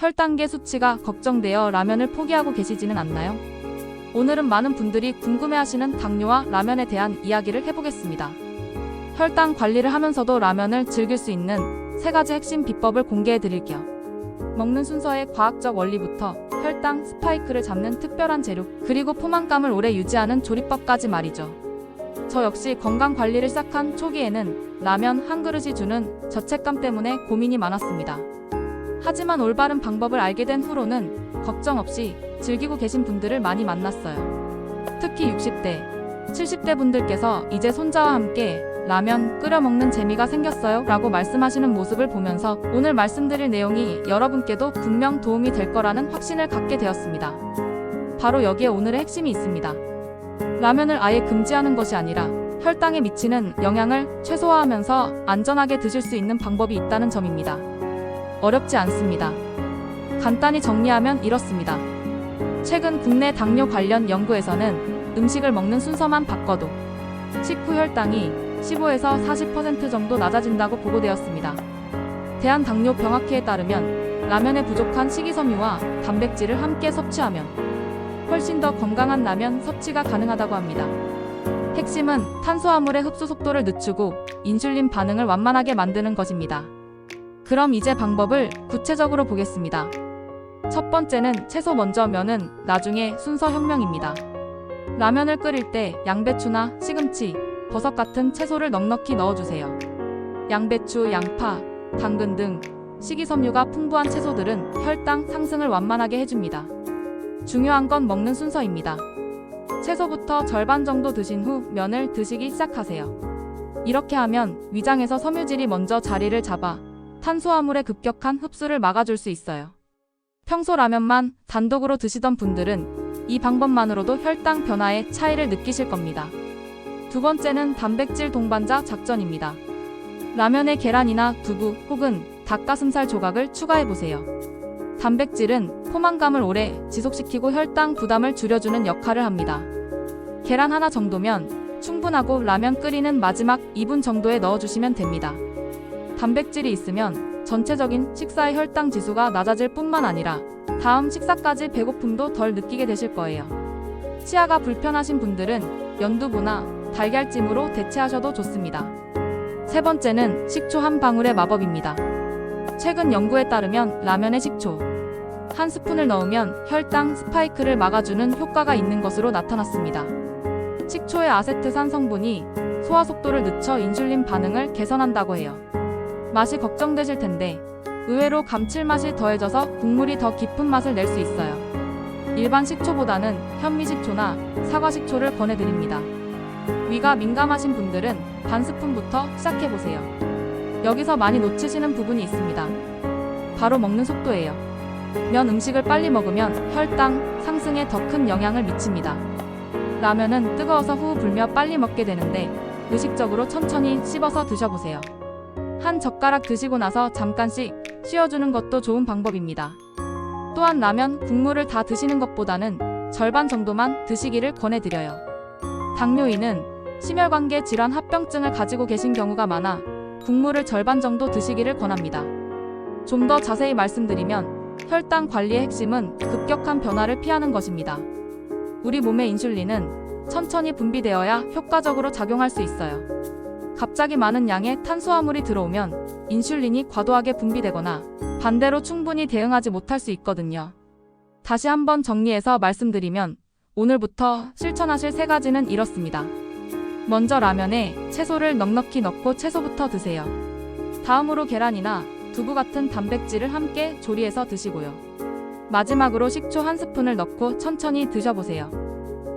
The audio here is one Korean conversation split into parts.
혈당계 수치가 걱정되어 라면을 포기하고 계시지는 않나요? 오늘은 많은 분들이 궁금해하시는 당뇨와 라면에 대한 이야기를 해보겠습니다. 혈당 관리를 하면서도 라면을 즐길 수 있는 세 가지 핵심 비법을 공개해 드릴게요. 먹는 순서의 과학적 원리부터 혈당 스파이크를 잡는 특별한 재료, 그리고 포만감을 오래 유지하는 조리법까지 말이죠. 저 역시 건강 관리를 시작한 초기에는 라면 한 그릇이 주는 죄책감 때문에 고민이 많았습니다. 하지만 올바른 방법을 알게 된 후로는 걱정 없이 즐기고 계신 분들을 많이 만났어요. 특히 60대, 70대 분들께서 이제 손자와 함께 라면 끓여 먹는 재미가 생겼어요 라고 말씀하시는 모습을 보면서 오늘 말씀드릴 내용이 여러분께도 분명 도움이 될 거라는 확신을 갖게 되었습니다. 바로 여기에 오늘의 핵심이 있습니다. 라면을 아예 금지하는 것이 아니라 혈당에 미치는 영향을 최소화하면서 안전하게 드실 수 있는 방법이 있다는 점입니다. 어렵지 않습니다. 간단히 정리하면 이렇습니다. 최근 국내 당뇨 관련 연구에서는 음식을 먹는 순서만 바꿔도 식후 혈당이 15에서 40% 정도 낮아진다고 보고되었습니다. 대한당뇨병학회에 따르면 라면에 부족한 식이섬유와 단백질을 함께 섭취하면 훨씬 더 건강한 라면 섭취가 가능하다고 합니다. 핵심은 탄수화물의 흡수 속도를 늦추고 인슐린 반응을 완만하게 만드는 것입니다. 그럼 이제 방법을 구체적으로 보겠습니다. 첫 번째는 채소 먼저 면은 나중에 순서 혁명입니다. 라면을 끓일 때 양배추나 시금치, 버섯 같은 채소를 넉넉히 넣어주세요. 양배추, 양파, 당근 등 식이섬유가 풍부한 채소들은 혈당 상승을 완만하게 해줍니다. 중요한 건 먹는 순서입니다. 채소부터 절반 정도 드신 후 면을 드시기 시작하세요. 이렇게 하면 위장에서 섬유질이 먼저 자리를 잡아 탄수화물의 급격한 흡수를 막아줄 수 있어요. 평소 라면만 단독으로 드시던 분들은 이 방법만으로도 혈당 변화의 차이를 느끼실 겁니다. 두 번째는 단백질 동반자 작전입니다. 라면에 계란이나 두부 혹은 닭가슴살 조각을 추가해 보세요. 단백질은 포만감을 오래 지속시키고 혈당 부담을 줄여주는 역할을 합니다. 계란 하나 정도면 충분하고 라면 끓이는 마지막 2분 정도에 넣어주시면 됩니다. 단백질이 있으면 전체적인 식사의 혈당 지수가 낮아질 뿐만 아니라 다음 식사까지 배고픔도 덜 느끼게 되실 거예요. 치아가 불편하신 분들은 연두부나 달걀찜으로 대체하셔도 좋습니다. 세 번째는 식초 한 방울의 마법입니다. 최근 연구에 따르면 라면에 식초 한 스푼을 넣으면 혈당 스파이크를 막아주는 효과가 있는 것으로 나타났습니다. 식초의 아세트산 성분이 소화 속도를 늦춰 인슐린 반응을 개선한다고 해요. 맛이 걱정되실 텐데 의외로 감칠맛이 더해져서 국물이 더 깊은 맛을 낼 수 있어요. 일반 식초보다는 현미식초나 사과식초를 권해드립니다. 위가 민감하신 분들은 반 스푼부터 시작해보세요. 여기서 많이 놓치시는 부분이 있습니다. 바로 먹는 속도예요. 면 음식을 빨리 먹으면 혈당 상승에 더 큰 영향을 미칩니다. 라면은 뜨거워서 후 불며 빨리 먹게 되는데 의식적으로 천천히 씹어서 드셔보세요. 한 젓가락 드시고 나서 잠깐씩 쉬어주는 것도 좋은 방법입니다. 또한 라면 국물을 다 드시는 것보다는 절반 정도만 드시기를 권해드려요. 당뇨인은 심혈관계 질환 합병증을 가지고 계신 경우가 많아 국물을 절반 정도 드시기를 권합니다. 좀 더 자세히 말씀드리면 혈당 관리의 핵심은 급격한 변화를 피하는 것입니다. 우리 몸의 인슐린은 천천히 분비되어야 효과적으로 작용할 수 있어요. 갑자기 많은 양의 탄수화물이 들어오면 인슐린이 과도하게 분비되거나 반대로 충분히 대응하지 못할 수 있거든요. 다시 한번 정리해서 말씀드리면 오늘부터 실천하실 세 가지는 이렇습니다. 먼저 라면에 채소를 넉넉히 넣고 채소부터 드세요. 다음으로 계란이나 두부 같은 단백질을 함께 조리해서 드시고요. 마지막으로 식초 한 스푼을 넣고 천천히 드셔보세요.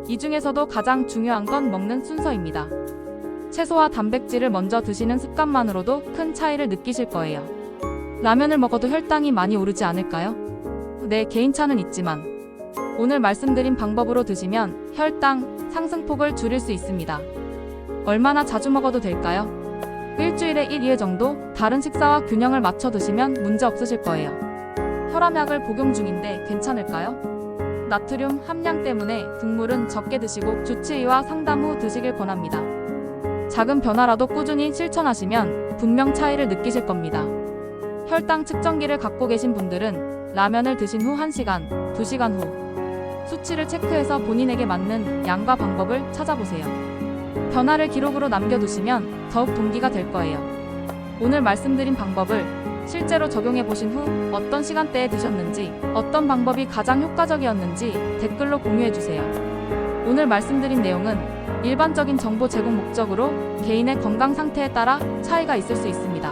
이 중에서도 가장 중요한 건 먹는 순서입니다. 채소와 단백질을 먼저 드시는 습관만으로도 큰 차이를 느끼실 거예요. 라면을 먹어도 혈당이 많이 오르지 않을까요? 네, 개인차는 있지만 오늘 말씀드린 방법으로 드시면 혈당 상승폭을 줄일 수 있습니다. 얼마나 자주 먹어도 될까요? 일주일에 1, 2회 정도 다른 식사와 균형을 맞춰 드시면 문제 없으실 거예요. 혈압약을 복용 중인데 괜찮을까요? 나트륨 함량 때문에 국물은 적게 드시고 주치의와 상담 후 드시길 권합니다. 작은 변화라도 꾸준히 실천하시면 분명 차이를 느끼실 겁니다. 혈당 측정기를 갖고 계신 분들은 라면을 드신 후 1시간, 2시간 후 수치를 체크해서 본인에게 맞는 양과 방법을 찾아보세요. 변화를 기록으로 남겨두시면 더욱 동기가 될 거예요. 오늘 말씀드린 방법을 실제로 적용해 보신 후 어떤 시간대에 드셨는지, 어떤 방법이 가장 효과적이었는지 댓글로 공유해 주세요. 오늘 말씀드린 내용은 일반적인 정보 제공 목적으로 개인의 건강 상태에 따라 차이가 있을 수 있습니다.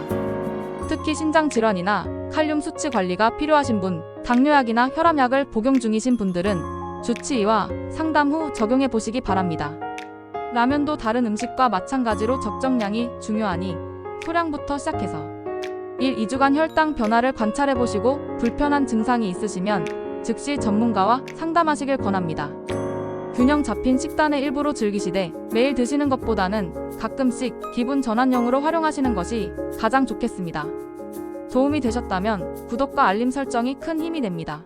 특히 신장 질환이나 칼륨 수치 관리가 필요하신 분, 당뇨약이나 혈압약을 복용 중이신 분들은 주치의와 상담 후 적용해 보시기 바랍니다. 라면도 다른 음식과 마찬가지로 적정량이 중요하니 소량부터 시작해서 1, 2주간 혈당 변화를 관찰해 보시고 불편한 증상이 있으시면 즉시 전문가와 상담하시길 권합니다. 균형 잡힌 식단의 일부로 즐기시되 매일 드시는 것보다는 가끔씩 기분 전환용으로 활용하시는 것이 가장 좋겠습니다. 도움이 되셨다면 구독과 알림 설정이 큰 힘이 됩니다.